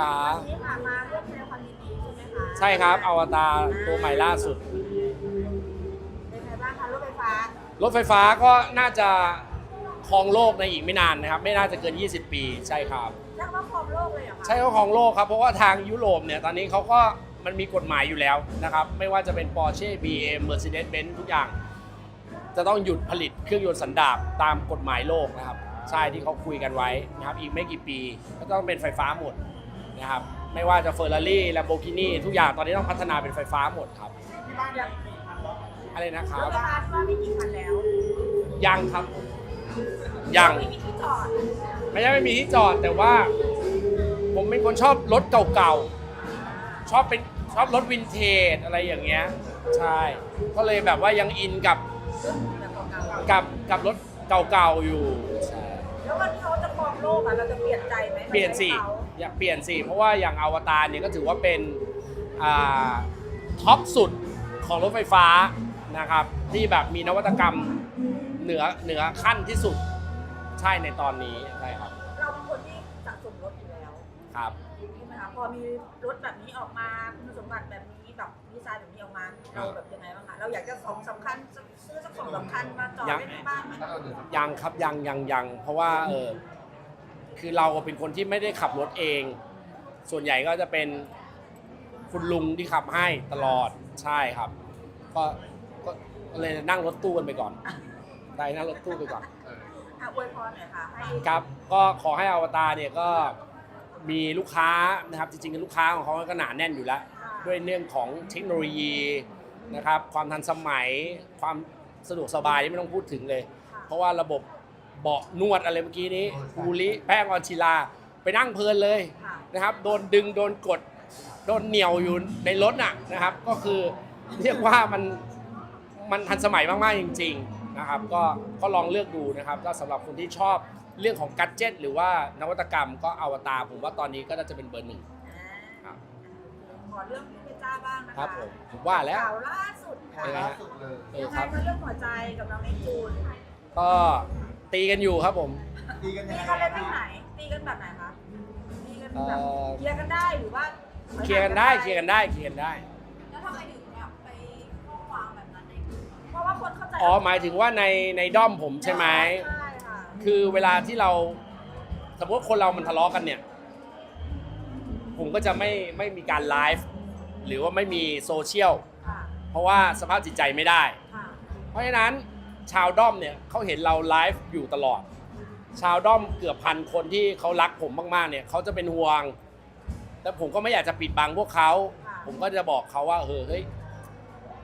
ครับวันนี้ค่ะมาร่วมแสดงความยินดีใช่ไหมคะใช่ครับอวตารตัวใหม่ล่าสุด เป็นไงบ้างคะรถไฟฟ้ารถไฟฟ้าก็น่าจะครองโลกในอีกไม่นานนะครับ ไม่น่าจะเกิน 20 ปีใช่ครับ เรียกว่าครองโลกเลยเหรอคะใช่เขาครองโลกครับ เพราะว่าทางยุโรปเนี่ย ตอนนี้เขาก็มันมีกฎหมายอยู่แล้วนะครับ ไม่ว่าจะเป็น Porsche BM Mercedes-Benz ทุกอย่าง จะต้องหยุดผลิตเครื่องยนต์สันดาปตามกฎหมายโลกนะครับ ใช่ที่เขาคุยกันไว้นะครับ อีกไม่กี่ปีก็ต้องเป็นไฟฟ้าหมด นะครับไม่ว่าจะ Ferrari Lamborghini ทุกอย่างตอนนี้ต้องพัฒนาเป็นไฟฟ้าหมดครับอย่างอะไรนะครรัถบไฟฟ้าที่ว่ามีกี่คันแล้ว ยังครับ ยังไม่มีที่จอดไม่ใช่ไม่มีที่จอดแต่ว่า ผมเป็นคนชอบรถเก่าๆชอบเป็นชอบรถวินเทจอะไรอย่างเงี้ยใช่ก็เลยแบบว่ายังอินกับแบบเก่าๆกับกับรถเก่าๆอยู่ใช่แล้ววันที่เขาจะครองโลกอะเราจะเปลี่ยนใจไหมเปลี่ยนสิขา อยากเปลี่ยนสิ เพราะว่าอย่างอวตารเนี่ยก็ถือว่าเป็นอ่าท็อปสุดของรถไฟฟ้านะครับที่แบบมีนวัตกรรมเหนือเหนือขั้นที่สุดใช่ในตอนนี้ใช่ครับเราเป็นคนที่สะสมรถอยู่แล้วครับใช่ไหมคะพอมีรถแบบนี้ออกมาคุณสมบัติแบบนี้แบบดีไซน์แบบนี้ออกมาเราแบบยังไงบ้างคะเราอยากจะของสำคัญซื้อสักสองสามคันมาจอดไว้ในบ้านไหมยังครับยังยังยังเพราะว่าเออ คือเราเป็นคนที่ไม่ได้ขับรถเอง ส่วนใหญ่ก็จะเป็นคุณลุงที่ขับให้ตลอดใช่ครับ ก็ก็ก็เลยนั่งรถตู้กันไปก่อนได้นั่งรถตู้ไปก่อน อะอวยพรหน่อยค่ะให้ครับก็ขอให้อวตารเนี่ยก็มีลูกค้านะครับจริงๆลูกค้าของเขาก็หนาแน่นอยู่แล้ว ด้วยเรื่องของเทคโนโลยีนะครับความทันสมัยความสะดวกสบายนี่ไม่ต้องพูดถึงเลยค่ะเพราะว่าระบบ เบาะนวดอะไรเมื่อกี้นี้ภูริแป้งออนชิลา ไปนั่งเพลินเลยค่ะนะครับ โดนดึงโดนกด โดนเหนี่ยวอยู่ในรถน่ะนะครับ ก็คือเรียกว่ามันมันทันสมัยมากๆจริง ๆนะครับ ก็ก็ลองเลือกดูนะครับก็สำหรับคนที่ชอบเรื่องของกัจเจตหรือว่านวัตกรรมก็อวตารผมว่าตอนนี้ก็น่าจะเป็นเบอร์หนึ่ง ครับ ขอเรื่องพี่เพชรจ้าบ้างนะคะครับผมผมว่าแล้ว ข่าวล่าสุดค่ะยังไงฮะเออยังคไงรับมาเรื่องหัวใจกับน้องเอ็กจูนก็ ตีกันอยู่ครับผม ตีกันยังตีไงกันเลยที่ไหน ตีกันแบบไหนคะ ตีกันแบบเอ่อ เคลียร์กันได้หรือว่าเคลียร์กันได้เคลียร์กันได้เคลียร์กันได้ แล้วทำไมถึงแบบไปข้อความแบบนั้นในเพราะว่าคนเข้าใจอ๋อหมายถึงว่าในในด้อมผมใช่ไหม ใช่ค่ะคือเวลาที่เราสมมติคนเรามันทะเลาะกันเนี่ย ผมก็จะไม่ไม่มีการไลฟ์หรือว่าไม่มีโซเชียลค่ะเพราะว่าสภาพจิตใจไม่ได้ ค่ะเพราะฉะนั้น ชาวด้อมเนี่ยเขาเห็นเราไลฟ์อยู่ตลอด ชาวด้อมเกือบพันคนที่เขารักผมมากๆเนี่ยเขาจะเป็นห่วง แต่ผมก็ไม่อยากจะปิดบังพวกเขา ผมก็จะบอกเขาว่าเออเฮ้ย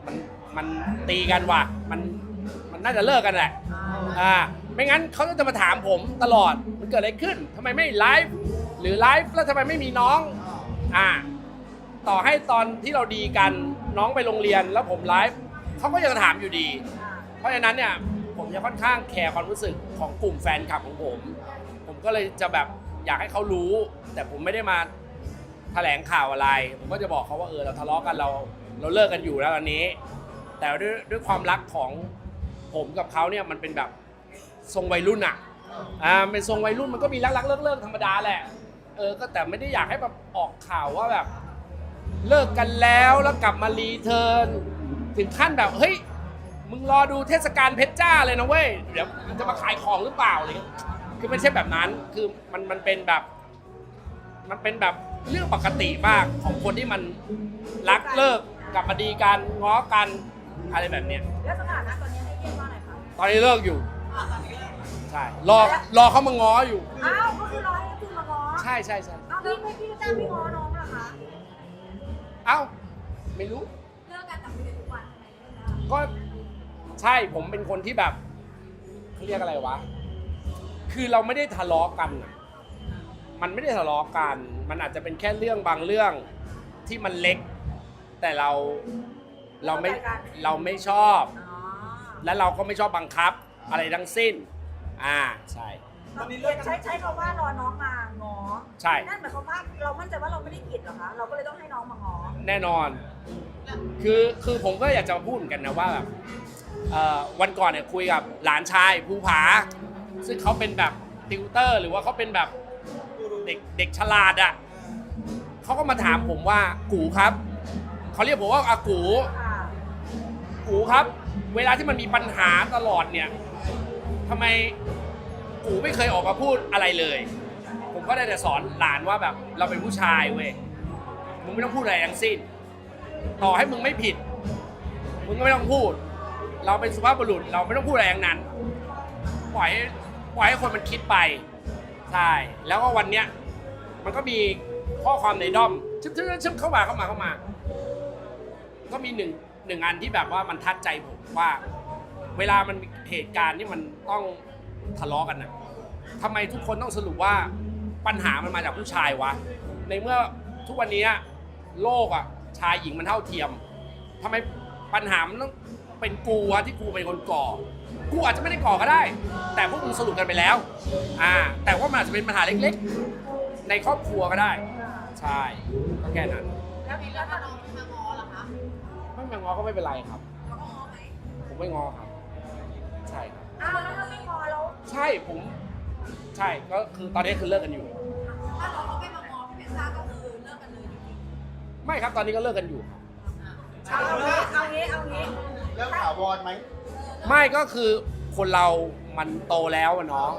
มันมันตีกันว่ะมันมันน่าจะเลิกกันแหละอ่าไม่งั้นเขาก็จะมาถามผมตลอดมันเกิดอะไรขึ้นทำไมไม่ไลฟ์หรือไลฟ์แล้วทำไมไม่มีน้องอ่าต่อให้ตอนที่เราดีกันน้องไปโรงเรียนแล้วผมไลฟ์เขาก็ยังถามอยู่ดี เพราะฉะนั้นเนี่ยผมจะค่อนข้างแคร์ความรู้สึกของกลุ่มแฟนคลับของผม ผมก็เลยจะแบบอยากให้เขารู้ แต่ผมไม่ได้มาแถลงข่าวอะไร ผมก็จะบอกเขาว่าเออเราทะเลาะกันเราเราเลิกกันอยู่แล้วตอนนี้ แต่ด้วยด้วยความรักของผมกับเขาเนี่ยมันเป็นแบบทรงวัยรุ่นอะอ่าเป็นทรงวัยรุ่นมันก็มีรักรักเลิกเลิกธรรมดาแหละเออก็แต่ไม่ได้อยากให้แบบออกข่าวว่าแบบ เลิกกันแล้วแล้วกลับมารีเทิร์นถึงขั้นแบบเฮ้ย มึงรอดูเทศกาลเพชรจ้าเลยนะเว้ย เดี๋ยวมันจะมาขายของหรือเปล่าอะไรเงี้ยคือไม่ใช่แบบนั้น คือมันมันเป็นแบบ มันเป็นแบบเรื่องปกติมากของคนที่มันรักเลิกกลับมาดีกันง้อกันอะไรแบบเนี้ย แล้วสถานะตอนนี้ให้เรียกว่าอะไรคะตอนนี้เลิกอยู่ใช่ รอรอเขามาง้ออยู่ อ้าวก็คือรอให้คุณมาง้อใช่ใช่ใช่อ้าวพี่ไม่พี่จ้างพี่ง้อน้องเหรอคะเอ้า ไม่รู้ เลิกกันแต่คุยกันทุกวันทำไมเลิกแล้วก็ใช่ผมเป็นคนที่แบบเขาเรียกอะไรวะ คือเราไม่ได้ทะเลาะกันน่ะมันไม่ได้ทะเลาะกัน มันอาจจะเป็นแค่เรื่องบางเรื่องที่มันเล็ก แต่เราเราไม่เราไม่ชอบ อ๋อและเราก็ไม่ชอบบังคับ อะไรทั้งสิ้น อ่าใช่ ตอนนี้เรียกใช้ใช้คำว่ารอน้องมาง้อใช่ นั่นหมายความว่าเรามั่นใจว่าเราไม่ได้ผิดเหรอคะ เราก็เลยต้องให้น้องมาง้อแน่นอน คือคือผมก็อยากจะพูดเหมือนกันนะว่าแบบ เอ่อวันก่อนเนี่ยคุยกับหลานชายภูผา ซึ่งเขาเป็นแบบติวเตอร์ หรือว่าเขาเป็นแบบเด็กเด็กฉลาดอะเขาก็มาถามผมว่ากูครับเขาเรียกผมว่าอากู กูครับ เวลาที่มันมีปัญหาตลอดเนี่ยทำไมกูไม่เคยออกมาพูดอะไรเลย ผมก็ได้แต่สอนหลานว่าแบบเราเป็นผู้ชายเว้ยมึงไม่ต้องพูดอะไรทั้งสิ้น ต่อให้มึงไม่ผิด มึงก็ไม่ต้องพูด เราเป็นสุภาพบุรุษเราไม่ต้องพูดอะไรทั้งนั้น ปล่อยให้ปล่อยให้คนมันคิดไปใช่แล้วก็วันเนี้ยมันก็มีข้อความในด้อมชึบชึบชึบเข้ามาเข้ามาเข้ามา ก็มีหนึ่งหนึ่งอันที่แบบว่ามันทัดใจผมว่า เวลามันมีเหตุการณ์ที่มันต้องทะเลาะกันนะทำไมทุกคนต้องสรุปว่าปัญหามันมาจากผู้ชายวะ ในเมื่อทุกวันนี้โลกอะชายหญิงมันเท่าเทียมทำไมปัญหามันต้อง เป็นกูวะที่กูเป็นคนก่อ กูอาจจะไม่ได้ก่อก็ได้ แต่พวกมึงสรุปกันไปแล้ว อ่า แต่ว่ามันอาจจะเป็นปัญหาเล็กๆ ในครอบครัวก็ได้ ใช่ ก็แค่นั้น แล้วแล้แล้ววถ้าน้องมาง้อล่ะคะไม่มางอก็ไม่เป็นไรครับ เราก็ง้อไหมผมไม่งอครับ ใช่ครับ อ้าวแล้วถ้าไม่พอแล้วใช่ผม ใช่ ก็คือตอนนี้คือเลิกกันอยู่ ถ้าน้องเขาไม่มาง้อพี่เพชรซ่าก็คือเลิกกันเลยจริงไม่ครับ ตอนนี้ก็เลิกกันอยู่ครับๆอะเอางี้เอางี้เอางี้ เรื่องถาวรไหมไม่ก็คือคนเรามันโตแล้วอะเนาะ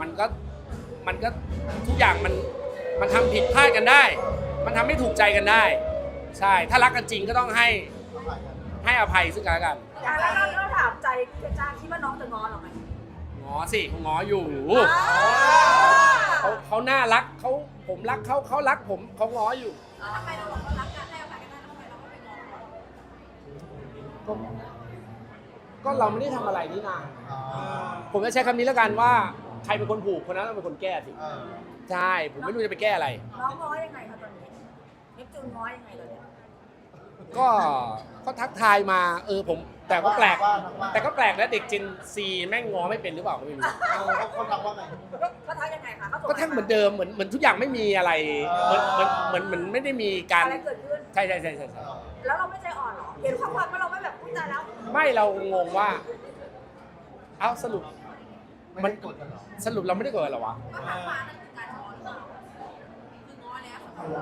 มันก็มันก็ทุกอย่างมันมันทำผิดพลาดกันได้ มันทำไม่ถูกใจกันได้ ใช่ ถ้ารักกันจริงก็ต้องให้เอาไปกันให้อภัยซึ่งกันและกันอะแล้วเราเราถามใจเพชรจ้าคิดว่าน้องจะง้อเราไหมง้อสิเขาง้ออยู่อ้าวเขาเขาน่ารักเขาผมรักเขาเขารักผมเขาง้ออยู่แล้วทำไมเราบอกว่ารักกันให้อภัยกันได้แล้วทำไมเราไม่ไปง้อเขาก็ ก็เราไม่ได้ทำอะไรนี่นาอ่าผมจะใช้คำนี้แล้วกันว่าใครเป็นคนผูกคนนั้นต้องเป็นคนแก้สิเออใช่ผมไม่รู้จะไปแก้อะไร น้องง้อยังไงคะตอนนี้เนปจูนง้อยังไงเลยเนี่ยก็ก็ทักทายมาเออผม แต่ก็แปลกว่าว่าแต่ก็แปลกนะเด็กจินซีแม่งง้อไม่เป็นหรือเปล่าก็ไม่รู้เออเขาเขาทำว่าไงเขาทักยังไงคะเขาส่งก็ทั้งเหมือนเดิมเหมือนเหมือนทุกอย่างไม่มีอะไรเหมือนเหมือนเหมือนเหมือนไม่ได้มีการอะไรเกิดขึ้นใช่ใช่ใช่ใช่เอใช่อแล้วเราไม่ใจอ่อนเหรอเห็นข้อความว่าเราไม่แบบพูดใจแล้ว ไม่เรางงว่า เอ้าสรุปไม่ได้กดกันเหรอสรุปเราไม่ได้เกิดเหรอวะ ก็ทักมานั่นคือการง้อหรือเปล่าคือง้อแล้ว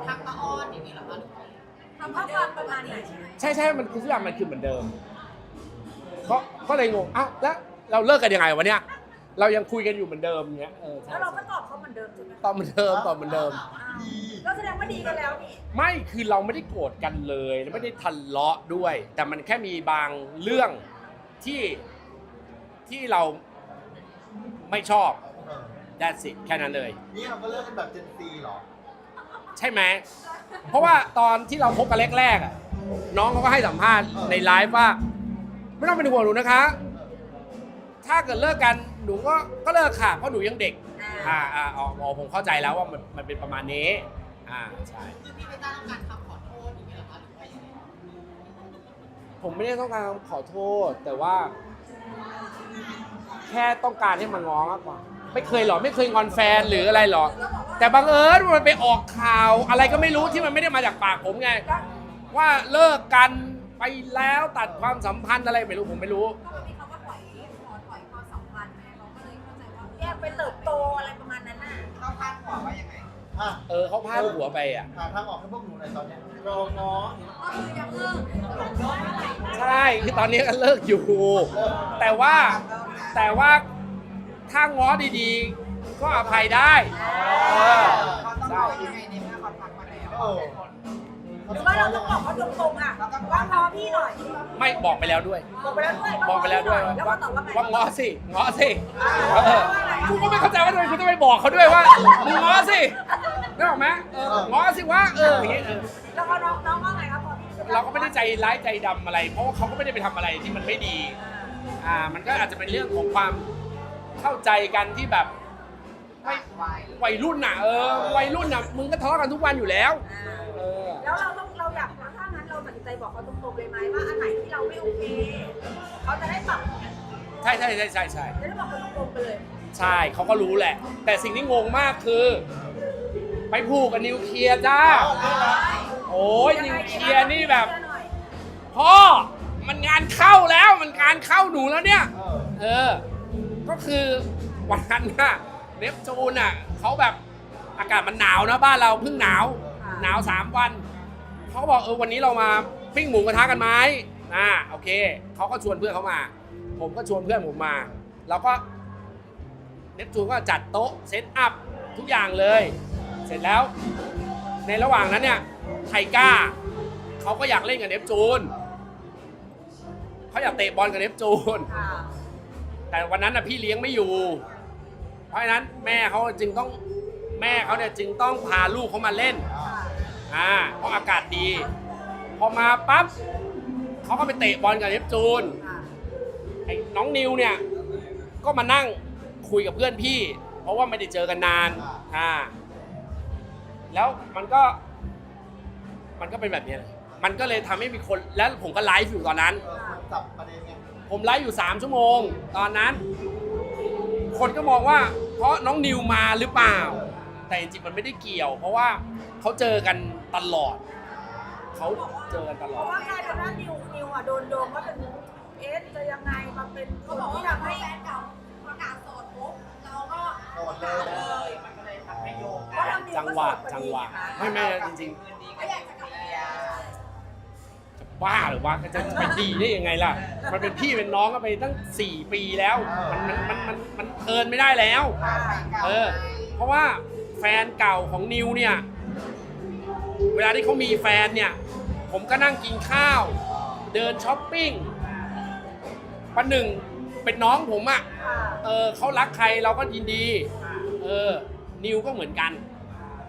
ทักมาอ้อนอย่างนี้เหรอคะหรือว่าทำข้อมาคเดิวามมประมาณไหนใช่ไหมใช่ใช่มันคือทุกอย่างมันคือเหมือนเดิมก็ก็เลยงงอ้าวแล้วเราเลิกกันยังไงวะเนี่ย เรายังคุยกันอยู่เหมือนเดิมเนี้ยเออใช่แล้วเราก็ตอบเขาเหมือนเดิมใช่ไหมตอบเหมือนเดิมตอบเหมือนเดิม อ้าวก็แสดงว่าดีกันแล้วนี่ไม่คือเราไม่ได้โกรธกันเลยและไม่ได้ทะเลาะด้วย แต่มันแค่มีบางเรื่องที่ที่เราไม่ชอบ เออ that's it แค่นั้นเลย นี่เราก็เลิกกันแบบเจนซีเหรอ ใช่ไหม เพราะว่าตอนที่เราคบกันแรกๆอะน้องเขาก็ให้สัมภาษณ์ในไลฟ์ว่า ไม่ต้องเป็นห่วงหนูนะคะ ถ้าเกิดเลิกกัน หนูก็ก็เลิกค่ะเพราะหนูยังเด็ก อ่าอ่าอ๋ออ๋อผมเข้าใจแล้วว่ามันมันเป็นประมาณนี้ อ่าใช่ คือพี่เพชรซ่าต้องการคำขอโทษอย่างนี้เหรอคะหรือว่ายังไงผมไม่ได้ต้องการขอโทษ แต่ว่า แค่ต้องการให้มันง้อมากกว่า ไม่เคยหรอไม่เคยงอนแฟนหรืออะไรหรอ แต่บังเอิญว่ามันไปออกข่าว อะไรก็ไม่รู้ที่มันไม่ได้มาจากปากผมไง ว่าเลิกกันไปแล้วตัดความสัมพันธ์อะไรไม่รู้ผมไม่รู้ ก็มัน เติบโตอะไรประมาณนั้นน่ะเราพาดหัวว่ายังไงอะเออเขาพาดหัวไปอะ หาทางออกให้พวกหนูหน่อยตอนเนี้ยรอง้อก็คือยังเลิกใช่คือตอนนี้ก็เลิกอยู่ แต่ว่าแต่ว่าถ้าง้อดีๆ ก็อภัยได้เออใช่ยังไงในเมื่อเขาทักมาแล้วเออ หรือว่าเราต้องบอกเขาตรงๆอะว่าง้อพี่หน่อยไม่บอกไปแล้วด้วย บอกไปแล้วด้วยบอกไปแล้วด้วยแล้วก็ตอบว่าไง ว่าง้อสิง้อสิเออกูก็ไม่เข้าใจว่าทำไมคุณต้องไปบอกเขาด้วยว่ามึงง้อสินึกออกไหมเออง้อสิวะเอออย่างเงี้ยเออ แล้วก็น้องน้องว่าไงครับพอพี่เราก็ไม่ได้ใจร้ายใจดำอะไร เพราะว่าเขาก็ไม่ได้ไปทำอะไรที่มันไม่ดี อ่า มันก็อาจจะเป็นเรื่องของความเข้าใจกันที่แบบไม่วัยรุ่นน่ะ เออ วัยรุ่นน่ะ มึงก็ทะเลาะกันทุกวันอยู่แล้ว อ่า เออ แล้วเราต้องเราอยากถ้างั้นเราตัดสินใจบอกเขาตรงๆเลยไหมว่าอันไหนที่เราไม่โอเคเขาจะได้ปรับใช่ใช่ใช่ใช่ใช่จะได้บอกกันตรงๆไปเลย ใช่เขาก็รู้แหละ แต่สิ่งที่งงมากคือ ไปผูกกับนิวเคลียร์จ้า โอ้ยนิวเคลียร์นี่แบบ พ่อมันงานเข้าแล้วมันงานเข้าหนูแล้วเนี่ย เออเออก็คือวันนั้นน่ะเนปจูนอะเขาแบบอากาศมันหนาวนะบ้านเราเพิ่งหนาวค่ะ หนาวสามวันเขาก็บอกเออวันนี้เรามาปิ้งหมูกระทะกันไหมอ่าโอเคเขาก็ชวนเพื่อนเขามา ผมก็ชวนเพื่อนผมมา แล้วก็เนปจูนก็จัดโต๊ะเซตอัพทุกอย่างเลย เสร็จแล้ว ในระหว่างนั้นเนี่ยไทก้าเขาก็อยากเล่นกับเนปจูนเขาอยากเตะบอลกับเนปจูนค่ะแต่วันนั้นนะพี่เลี้ยงไม่อยู่ เพราะฉะนั้นแม่เขาจึงต้องแม่เขาเนี่ยจึงต้องพาลูกเขามาเล่นค่ะ อ่าเพราะอากาศดี พอมาปั๊บเขาก็ไปเตะบอลกับเนปจูนค่ะไอ้น้องนิวเนี่ย ก็มานั่งคุยกับเพื่อนพี่ เพราะว่าไม่ได้เจอกันนานอ่าแล้วมันก็ มันก็เป็นแบบนี้แหละมันก็เลยทำให้มีคนแล้วผมก็ไลฟ์อยู่ตอนนั้นเออคนจับประเด็นไงผมไลฟ์อยู่ 3 ชั่วโมง ตอนนั้น คนก็มองว่า เพราะน้องนิวมาหรือเปล่า แต่จริงๆมันไม่ได้เกี่ยว เพราะว่าเขาเจอกันตลอด เขาเจอกันตเพลอราะด ว่ากลายเป็นว่านิวนิวอะโดนโดมว่าเป็นเอ๊ะจะยังไงมาเป็นคเขานบอกที่ว่าทำให้แฟนเก่าประกาศโสดปุ๊บเราก็โดนเลยเลยมันก็เลยทำให้โยงเพกัราะนทางนิวจังก็หโสวะดพอจังดีหวะ นะคะไม่ไม่จริงก็อยากจะเคลียร์ๆจะบ้าหรือว่าจะไปดีได้ยังไงล่ะ มันเป็นพี่เป็นน้องกันไปตั้ง 4 ปีแล้ว มันมันมันมันมันเทินไม่ได้แล้ว เออ เพราะว่า แฟนเก่าของนิวเนี่ย เวลาที่เขามีแฟนเนี่ย ผมก็นั่งกินข้าว เดินช้อปปิ้งประหนึ่งเป็นน้องผมอะ่ะค่ะเออเขารักใครเราก็ยินดี เออ นิวก็เหมือนกัน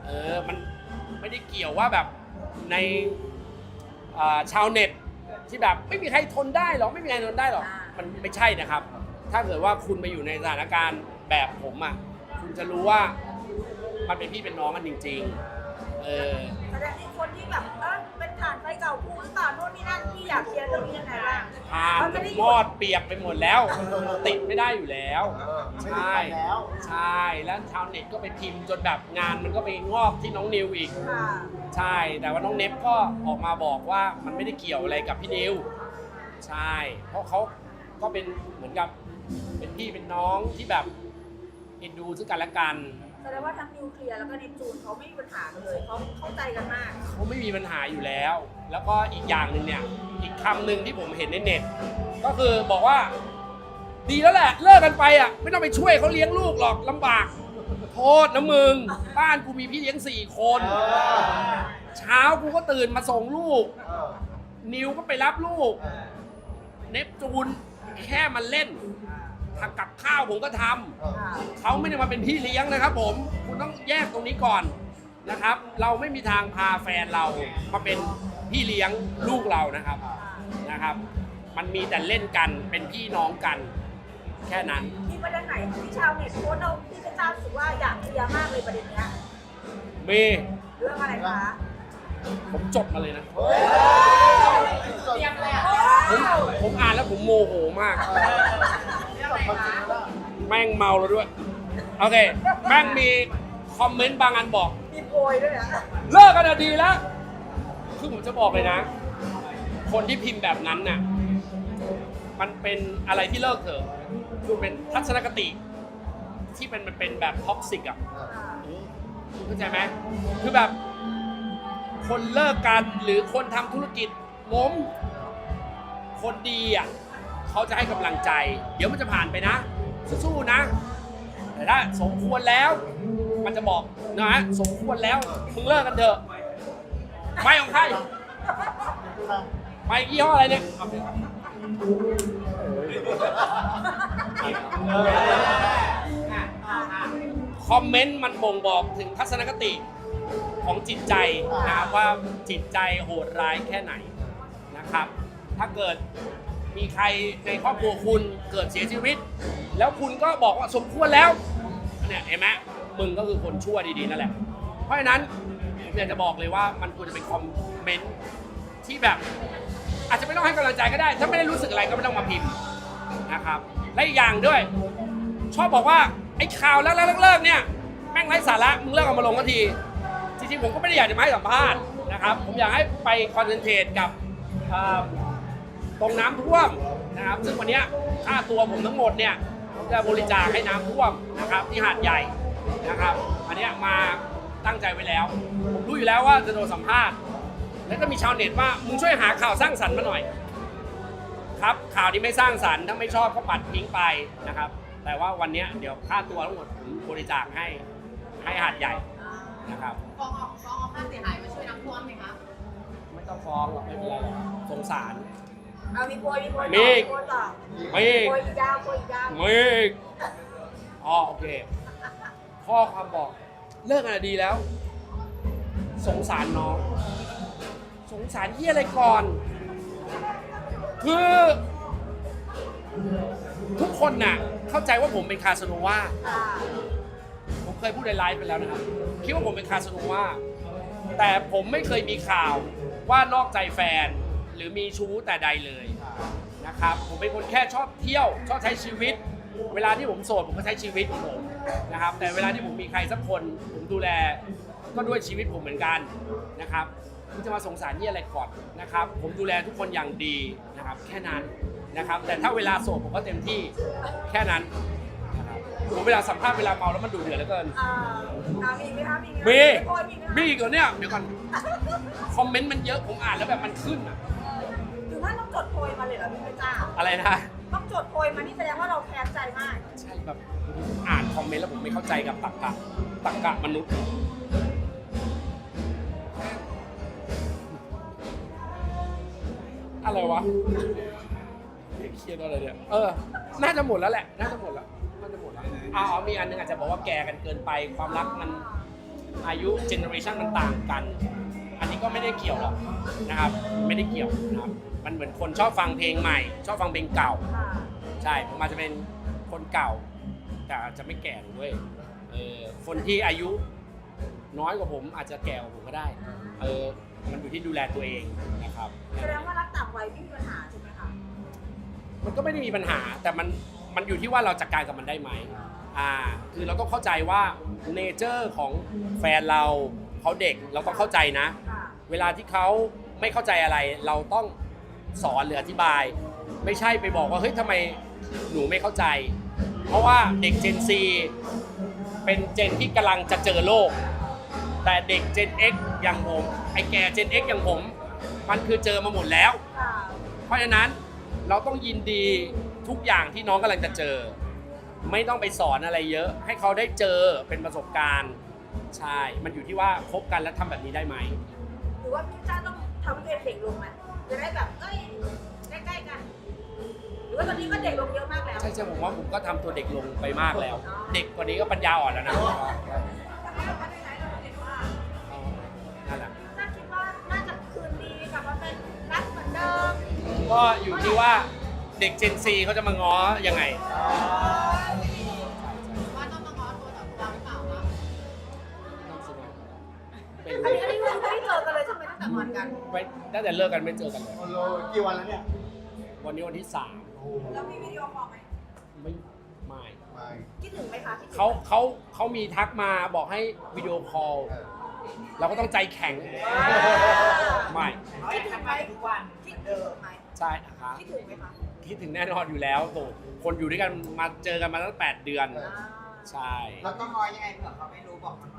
เออ มันไม่ได้เกี่ยวว่าแบบในอ่าชาวเน็ตที่แบบไม่มีใครทนได้หรอกไม่มีใครทนได้หรอกมันไม่ใช่นะครับ ถ้าเกิดว่าคุณไปอยู่ในสถานการณ์แบบผมอะคุณจะรู้ว่า มันเป็นพี่เป็นน้องกันจริง ๆ เออ แสดงที่คนที่แบบเออเป็นฐานไฟเก่าคู่หรือเปล่าโน่นนี่นั่นที่อยากเคลียร์เรื่องนี้ยังไงบ้างทานมันไม่ได้มอดเปียกไปหมดแล้ว ติดไม่ได้อยู่แล้วเออไม่ได้ไปแล้วใช่แล้วชาวเน็ตก็ไปพิมพ์จนแบบงานมันก็ไปงอกที่น้องนิวอีก ค่ะใช่ แต่ว่าน้องเนฟก็ออกมาบอกว่ามันไม่ได้เกี่ยวอะไรกับพี่นิวใช่ เพราะเขาก็เป็นเหมือนกับเป็นพี่เป็นน้องที่แบบเอ็นดูซึ่งกันและกันแส ดงว่าทั้งนิวเคลียร์แล้วก็เนปจูนเขาไม่มีปัญหากันเลยเขาเข้าใจกันมาก เขาไม่มีปัญหาอยู่แล้ว แล้วก็อีกอย่างหนึ่งเนี่ย อีกคำหนึ่งที่ผมเห็นในเน็ต ก็คือบอกว่า ดีแล้วแหละ เลิกกันไปอะ ไม่ต้องไปช่วยเขาเลี้ยงลูกหรอกลำบาก โทษนะมึง บ้านกูมีพี่เลี้ยงสี่คน เช้ากูก็ตื่นมาส่งลูก นิวก็ไปรับลูก เนปจูนแค่มันเล่น ทำกับข้าวผมก็ทำเออค่ะเขาไม่ได้มาเป็นพี่เลี้ยงนะครับ ผมคุณต้องแยกตรงนี้ก่อนนะครับ เราไม่มีทางพาแฟนเรามาเป็นพี่เลี้ยงลูกเรานะครับนะครับ มันมีแต่เล่นกันเป็นพี่น้องกัน แค่นั้น มีประเด็นไหนที่ชาวเน็ตโพสต์เราที่เป็นเจ้ารู้สึกว่าอยากเคลียร์มากเลยประเด็นเนี้ยมีเรื่องอะไรคะ ผมจดมาเลยนะเฮ้ยเตรียมเลยอะผมผมอ่านแล้วผมโมโหมากเออนี่แบบความจริงแล้วล่ะแม่งเมาแล้วด้วย โอเค แม่งมีคอมเมนต์บางอันบอก มีโพยด้วยนะเลิกกันอะดีแล้ว คือผมจะบอกเลยนะ คนที่พิมพ์แบบนั้นน่ะ มันเป็นอะไรที่เลิกเถอะคือเป็นทัศนคติ ที่เป็นมันเป็นแบบท็อกซิกอะเออเข้าใจไหมคือแบบ คนเลิกกันหรือคนทำธุรกิจล้ม คนดีอะเขาจะให้กำลังใจ เดี๋ยวมันจะผ่านไปนะ สู้ๆนะ แต่ถ้าสมควรแล้ว มันจะบอกนะฮะสมควรแล้วมึงเลิกกันเถอะไม่ของใครไม่ยี่ห้ออะไรเนี่ยเอาเถอะคอมเมนต์มันบ่งบอกถึงทัศนคติ ของจิตใจนะครับว่าจิตใจโหดร้ายแค่ไหนนะครับ ถ้าเกิดมีใครในครอบครัวคุณเกิดเสียชีวิต แล้วคุณก็บอกว่าสมควรแล้วเนี่ยเห็นไหมมึงก็คือคนชั่วดีๆนั่นแหละ เพราะฉะนั้นผมอยากจะบอกเลยว่ามันควรจะเป็นคอมเมนต์ที่แบบ อาจจะไม่ต้องให้กำลังใจก็ได้ ถ้าไม่ได้รู้สึกอะไรก็ไม่ต้องมาพิมพ์นะครับ และอีกอย่างด้วย ชอบบอกว่าไอ้ข่าวแล้วแล้วเลิกๆเนี่ยแม่งไร้สาระมึงเลิกเอามาลงก็ที ริงๆผมก็ไม่ได้อยากจะมาให้สัมภาษณ์นะครับ ผมอยากให้ไปคอนเซนเทรตกับเอ่อตรงน้ำท่วมนะครับ ซึ่งวันเนี้ยค่าตัวผมทั้งหมดเนี่ยผมจะบริจาคให้น้ำท่วมนะครับ ที่หาดใหญ่นะครับ อันเนี้ยมาตั้งใจไว้แล้ว ผมรู้อยู่แล้วว่าจะโดนสัมภาษณ์ แล้วก็มีชาวเน็ตว่ามึงช่วยหาข่าวสร้างสรรค์มาหน่อย ครับข่าวที่ไม่สร้างสรรค์ถ้าไม่ชอบก็ปัดทิ้งไปนะครับ แต่ว่าวันเนี้ยเดี๋ยวค่าตัวทั้งหมดผมบริจาคให้ให้หาดใหญ่ นะครับ ฟ้องออกฟ้องเอาค่าเสียหายมาช่วยน้ำท่วมไหมคะไม่ต้องฟ้องหรอกไม่เป็นไรหรอกสงสาร เอามีโปรยมีโปรยมีต่อโปรยต่อไม่โปรยอีกยาวโปรยอีกยาวไม่อ๋อโอเค ข้อความบอก เลิกกันอะดีแล้ว สงสารน้อง สงสารเฮียอะไรก่อน คือ ทุกคนน่ะ เข้าใจว่าผมเป็นคาสโนวา อ่า ผมเคยพูดในไลฟ์ไปแล้วนะครับ คิดว่าผมเป็นคาสโนวาแต่ผมไม่เคยมีข่าวว่านอกใจแฟน หรือมีชู้แต่ใดเลยนะครับ ผมเป็นคนแค่ชอบเที่ยวชอบใช้ชีวิต เวลาที่ผมโสดผมก็ใช้ชีวิตของผมนะครับ แต่เวลาที่ผมมีใครสักคนผมดูแลก็ด้วยชีวิตผมเหมือนกันนะครับคุณจะมาสงสารนี่อะไรก่อนนะครับ ผมดูแลทุกคนอย่างดีนะครับ แค่นั้นนะครับ แต่ถ้าเวลาโสดผมก็เต็มที่แค่นั้น ผมเวลาสัมภาษณ์เวลาเมาแล้วมันดูเดือดเหลือเกินอ่าอ่ามีไหมคะมีไหมคะมีโปรยมีไหมคะมีอีกเหรอเนี่ย เดี๋ยวก่อน คอมเมนต์มันเยอะผมอ่านแล้วแบบมันขึ้นอะถึงว่าต้องจดโพยมาเลยเหรอพี่เพชรจ้าอะไรนะ ต้องจดโพยมานี่แสดงว่าเราแค้นใจมาก ใช่แบบอ่านคอมเมนต์แล้วผมไม่เข้าใจกับตักกะตักกะมนุษย์ อะไรวะเครียดอะไรเนี่ย เออ น่าจะหมดแล้วแหละ น่าจะหมดแล้ว อ๋อมีอันนึงอาจจะบอกว่าแก่กันเกินไป ความรักมันอายุเจเนอเรชันมันต่างกัน อันนี้ก็ไม่ได้เกี่ยวหรอกนะครับไม่ได้เกี่ยวนะครับมันเหมือนคนชอบฟังเพลงใหม่ ชอบฟังเพลงเก่าค่ะใช่ผมอาจจะเป็นคนเก่า แต่อาจจะไม่แก่ด้วยเออคนที่อายุน้อยกว่าผมอาจจะแก่กว่าผมก็ได้เออมันอยู่ที่ดูแลตัวเองนะครับแสดงว่ารักต่างวัยไม่มีปัญหาใช่ไหมคะมันก็ไม่ได้มีปัญหาแต่มันมันอยู่ที่ว่าเราจัดการกับมันได้ไหม อ่าคือเราต้องเข้าใจว่าเนเจอร์ของแฟนเราเขาเด็กเราต้องเข้าใจนะ เวลาที่เขาไม่เข้าใจอะไร เราต้องสอนหรืออธิบาย ไม่ใช่ไปบอกว่าเฮ้ยทำไมหนูไม่เข้าใจ เพราะว่าเด็ก Gen Z เป็นเจนที่กำลังจะเจอโลก แต่เด็ก Gen X อย่างผมไอ้แก่ Gen X อย่างผม มันคือเจอมาหมดแล้ว เพราะฉะนั้นเราต้องยินดีทุกอย่างที่น้องกำลังจะเจอ ไม่ต้องไปสอนอะไรเยอะ ให้เขาได้เจอเป็นประสบการณ์ใช่มันอยู่ที่ว่าคบกันแล้วทำแบบนี้ได้ไหม หรือว่าพี่จ้าต้องทำให้ตัวเองเด็กลงไหมจะได้แบบเอ้ยใกล้ๆกัน หรือว่าตอนนี้ก็เด็กลงเยอะมากแล้วใช่ใช่ผมว่าผมก็ทำตัวเด็กลงไปมากแล้ว เด็กกว่านี้ก็ปัญญาอ่อนแล้วนะนั่นแหละน่าคิดว่าน่าจะคืนดีกลับมาเป็นรักเหมือนเดิมก็อยู่ที่ว่าเด็ก Gen Z เขาจะมาง้อยังไงว่า เป็นอันนี้อันนี้เราไม่ได้เจอกันเลยใช่ไหมตั้งแต่งอนกัน ไม่ตั้งแต่เลิกกันไม่เจอกันเลย โอ้โหกี่วันแล้วเนี่ยวันนี้วันที่สามโอ้โหแล้วมีวิดีโอคอลไหมไม่ไม่ไม่คิดถึงไหมคะคิดถึงเขาเขาเขามีทักมาบอกให้วิดีโอคอลเออเราก็ต้องใจแข็งไม่คิดถึงไหมทุกวันคิดถึงไหมใช่นะคะคิดถึงไหมคะคิดถึงแน่นอนอยู่แล้วโตคนอยู่ด้วยกันมาเจอกันมาตั้ง 8 เดือน อ่า ใช่เราต้องงอยังไงเผื่อเขาไม่รู้บอกเขาหน่อย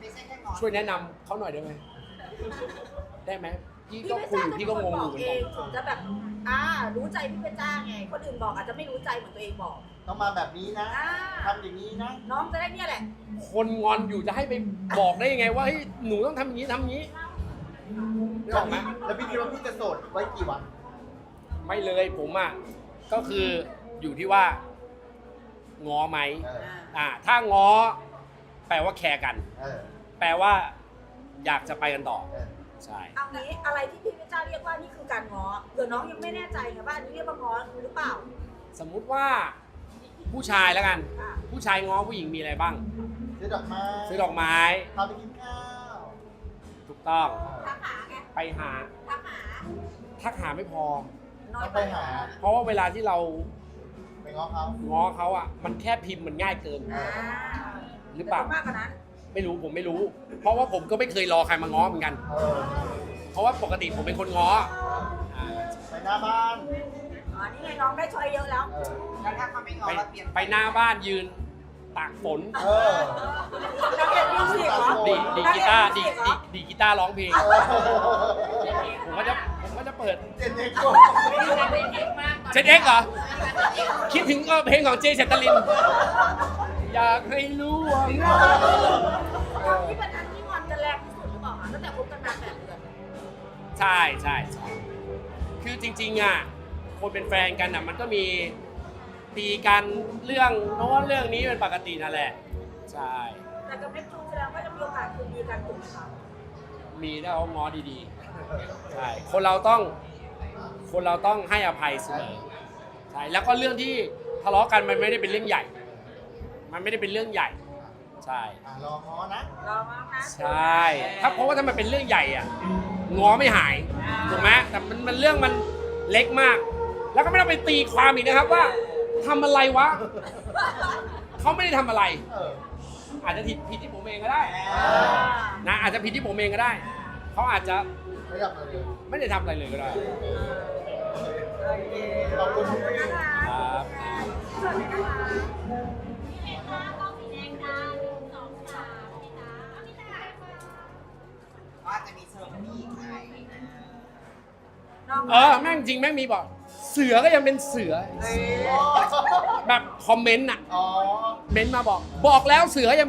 ไม่ใช่แค่งอช่วยแนะนำเขาหน่อยได้ไหมได้ไหมพี่พี่ก็เพชรคุยจ้าอยู่พี่ก็งงอยู่เหมือนเอกันงถึงจะแบบอ่ารู้ใจพี่เพชรจ้าไง คนอื่นบอกอาจจะไม่รู้ใจเหมือนตัวเองบอก ต้องมาแบบนี้นะอ่า ทำอย่างนี้นะน้องจะได้เนี่ยแหละ คนงอนอยู่จะให้ไปบอกได้ยังไงว่าเฮ้ยหนูต้องทำอย่างนี้ทำอย่างนี้นึกออกไหมแล้วพี่คิดว่าพี่จะโสดไว้กี่วันไม่เลยผมอะก็คืออยู่ที่ว่าง้อไหมเอออ่าถ้าง้อ แปลว่าแคร์กัน เออแปลว่าอยากจะไปกันต่อ เออใช่ เอางี้อะไรที่พี่เพชรจ้าเรียกว่านี่คือการง้อเดี๋ยวน้องยังไม่แน่ใจไงว่าอันนี้เรียกว่าง้อหรือเปล่าสมมุติว่าผู้ชายแล้วกัน ค่ะผู้ชายง้อผู้หญิงมีอะไรบ้าง ซื้อดอกไม้ซื้อดอกไม้ พาไปกินข้าวถูกต้อง ทักหาไงไปหา ทักหาทักหาไม่พอ น้อยต้องไปไปหาเพราะว่าเวลาที่เราไปง้อเขาง้อเขาอะ มันแค่พิมพ์มันง่ายเกิน อ่า หรือเปล่า มากกว่านั้นไม่รู้ผมไม่รู้ เพราะว่าผมก็ไม่เคยรอใครมาง้อเหมือนกันเออเพราะว่าปกติผมเป็นคนง้ออ่าไปหน้าบ้านอ๋อนี่ไงน้องได้ช้อยเยอะแล้วเออแล้วถ้าเขาไม่งอไปเราเปลี่ยนไปหน้าบ้านยืนตากฝน เออน้องเอ็นดูสิดีกีตาร์ดีดีดีกีตาร์ร้องเพลง ผมก็จะผมก็จะเปิดเจนเอ็กโก้เจ็ดเอ็กเหรอ คิดถึงเออเพลงของเจเจตลิน อยากให้รู้ว่าตอนที่เป็นอันที่งอนกันแรงที่สุดหรือเปล่าคะตั้งแต่คบกันมาแปดเดือนใช่ใช่ใช่คือจริงๆอะคนเป็นแฟนกันอะมันก็มีตีกันเรื่องโน้นเรื่องนี้เป็นปกตินั่นแหละ ใช่ แต่กับเนปจูนแสดงว่าจะมีโอกาสคืนดีกันถูกไหมคะมีถ้าเขาง้อดีๆ ใช่ คนเราต้อง คนเราต้องให้อภัยเสมอ ใช่ แล้วก็เรื่องที่ทะเลาะกันมันไม่ได้เป็นเรื่องใหญ่ มันไม่ได้เป็นเรื่องใหญ่ ใช่ อะรอง้อนะ รอมากนะใช่ ถ้าเพราะว่าถ้ามันเป็นเรื่องใหญ่อะง้อไม่หายถูกไหมแต่มันมันเรื่องมันเล็กมาก แล้วก็ไม่ต้องไปตีความอีกนะครับว่าทำอะไรวะเขาไม่ได้ทำอะไร เอออาจจะผิดผิดที่ผมเองก็ได้นะอาจจะผิดที่ผมเองก็ได้เขาอาจจะไม่อยากเลยไม่ได้ทำอะไรเลยก็ได้ขอบคุณขอบคุณพี่นะคะครับ สวัสดีนะคะ เออแม่งจริงแม่งมีบอก เสือก็ยังเป็นเสือ แบบคอมเมนต์อะอ๋อ เม้นต์มาบอก บอกแล้วเสือยังเป็น